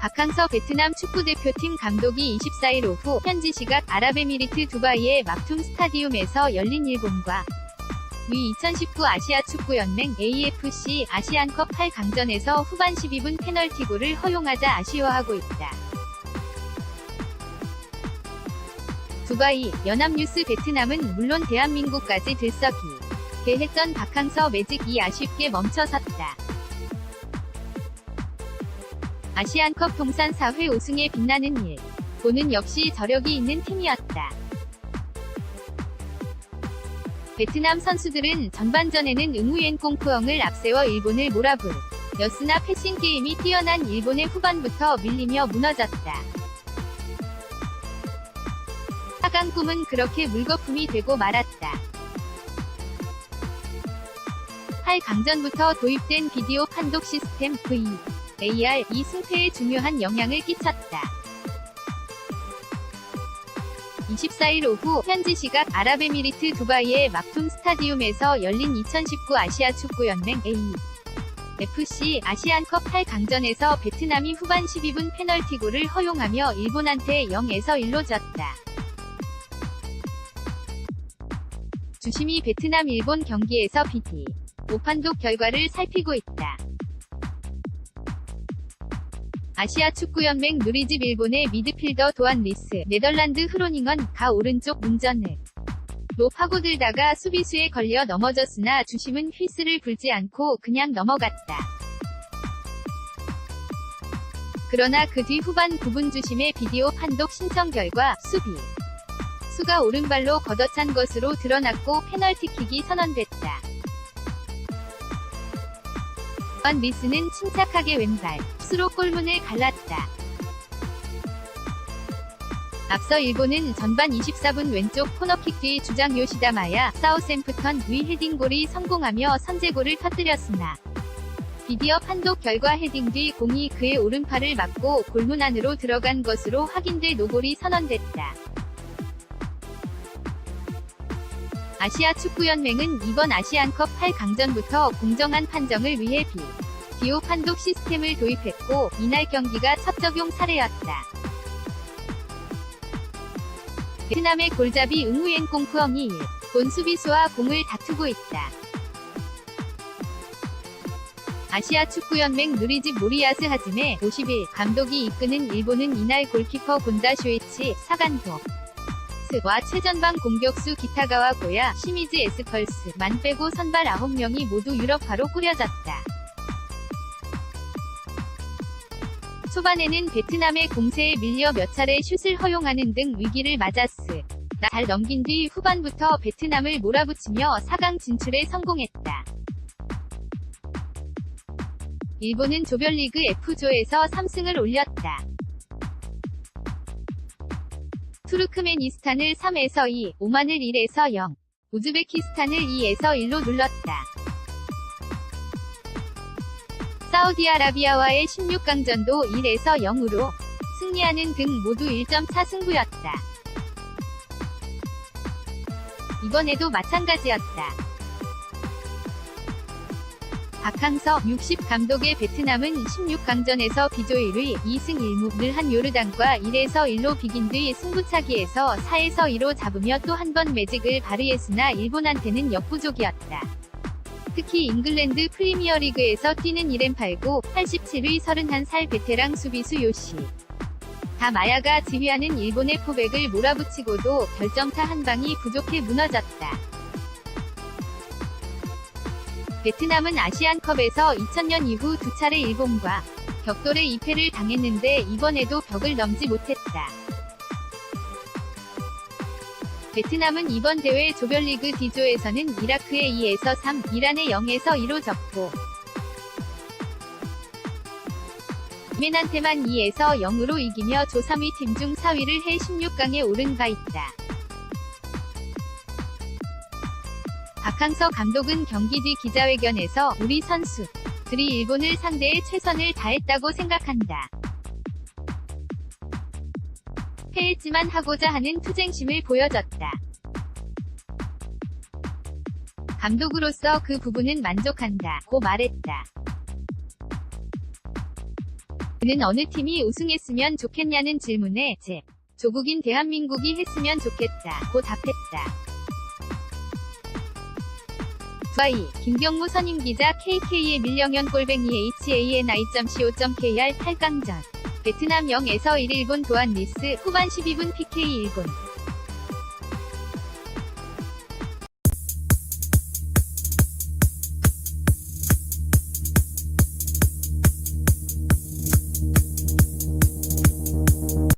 박항서 베트남 축구대표팀 감독이 24일 오후 현지 시각 아랍에미리트 두바이의 막툼 스타디움에서 열린 일본과 위 2019 아시아 축구연맹 AFC 아시안컵 8강전에서 후반 12분 페널티골을 허용하자 아쉬워하고 있다. 두바이 연합뉴스 베트남은 물론 대한민국까지 들썩이 개했던 박항서 매직이 아쉽게 멈춰섰다. 아시안컵 통산 4회 우승에 빛나는 일. 보는 역시 저력이 있는 팀이었다. 베트남 선수들은 전반전에는 응우엔 꽁푸엉을 앞세워 일본을 몰아붙였으나 패싱 게임이 뛰어난 일본의 후반부터 밀리며 무너졌다. 4강 꿈은 그렇게 물거품이 되고 말았다. 8강전부터 도입된 비디오 판독 시스템 V, AR 이 승패에 중요한 영향을 끼쳤다. 24일 오후 현지 시각 아랍에미리트 두바이의 막툼 스타디움에서 열린 2019 아시아 축구연맹 A FC 아시안컵 8강전에서 베트남이 후반 12분 페널티골을 허용하며 일본한테 0에서 1로 졌다. 주심이 베트남 일본 경기에서 BT 오판독 결과를 살피고 있다. 아시아 축구연맹 누리집 일본의 미드필더 도안 리스, 네덜란드 흐로닝언 가 오른쪽 문전을 로 파고들다가 수비수에 걸려 넘어졌으나 주심은 휘스를 불지 않고 그냥 넘어갔다. 그러나 그 뒤 후반 9분 주심의 비디오 판독 신청 결과 수비 수가 오른발로 걷어찬 것으로 드러났고 페널티킥이 선언됐다. 번 리스는 침착하게 왼발 수로 골문을 갈랐다. 앞서 일본은 전반 24분 왼쪽 코너킥 뒤 주장 요시다마야 사우샘프턴 위 헤딩골이 성공하며 선제골을 터뜨렸으나 비디오 판독 결과 헤딩 뒤 공이 그의 오른팔을 맞고 골문 안으로 들어간 것으로 확인돼 노골이 선언됐다. 아시아 축구연맹은 이번 아시안컵 8강전부터 공정한 판정을 위해 비 디오 판독 시스템을 도입했고 이날 경기가 첫 적용 사례였다. 베트남의 골잡이 응우엔 꽁푸엉이 본 수비수와 공을 다투고 있다. 아시아 축구연맹 누리집 모리야스 하즈메 50일 감독이 이끄는 일본은 이날 골키퍼 곤다 쇼이치 사간도 와 최전방 공격수 기타가와 고야, 시미즈 에스펄스, 만 빼고 선발 9명이 모두 유럽파로 꾸려졌다. 초반에는 베트남의 공세에 밀려 몇 차례 슛을 허용하는 등 위기를 맞았으. 잘 넘긴 뒤 후반부터 베트남을 몰아붙이며 4강 진출에 성공했다. 일본은 조별리그 F조에서 3승을 올렸다. 투르크메니스탄을 3에서 2, 오만을 1에서 0, 우즈베키스탄을 2에서 1로 눌렀다. 사우디아라비아와의 16강전도 1에서 0으로 승리하는 등 모두 1.4 승부였다. 이번에도 마찬가지였다. 박항서 60 감독의 베트남은 16강전에서 비조 1위 2승 1무를 한 요르단과 1에서 1로 비긴 뒤 승부차기에서 4에서 2로 잡으며 또 한 번 매직을 발휘했으나 일본한테는 역부족이었다. 특히 잉글랜드 프리미어리그에서 뛰는 1엔 8고 87위 31살 베테랑 수비수 요시. 다 마야가 지휘하는 일본의 포백을 몰아붙이고도 결정타 한 방이 부족해 무너졌다. 베트남은 아시안컵에서 2000년 이후 두 차례 일본과 격돌의 2패를 당했는데 이번에도 벽을 넘지 못했다. 베트남은 이번 대회 조별리그 D조에서는 이라크에 2에서 3, 이란에 0에서 2로 졌고 예멘한테만 2에서 0으로 이기며 조 3위 팀 중 4위를 해 16강에 오른 바 있다. 박항서 감독은 경기 뒤 기자회견에서 우리 선수들이 일본을 상대해 최선을 다했다고 생각한다. 패했지만 하고자 하는 투쟁심을 보여줬다. 감독으로서 그 부분은 만족한다. 고 말했다. 그는 어느 팀이 우승했으면 좋겠냐는 질문에 제 조국인 대한민국이 했으면 좋겠다 고 답했다. 두아이. 김경무 선임 기자 KK의 밀령연 골뱅이 HANI.co.kr 8강전 베트남 0에서 1 일본 도안 리스 후반 12분 PK 일본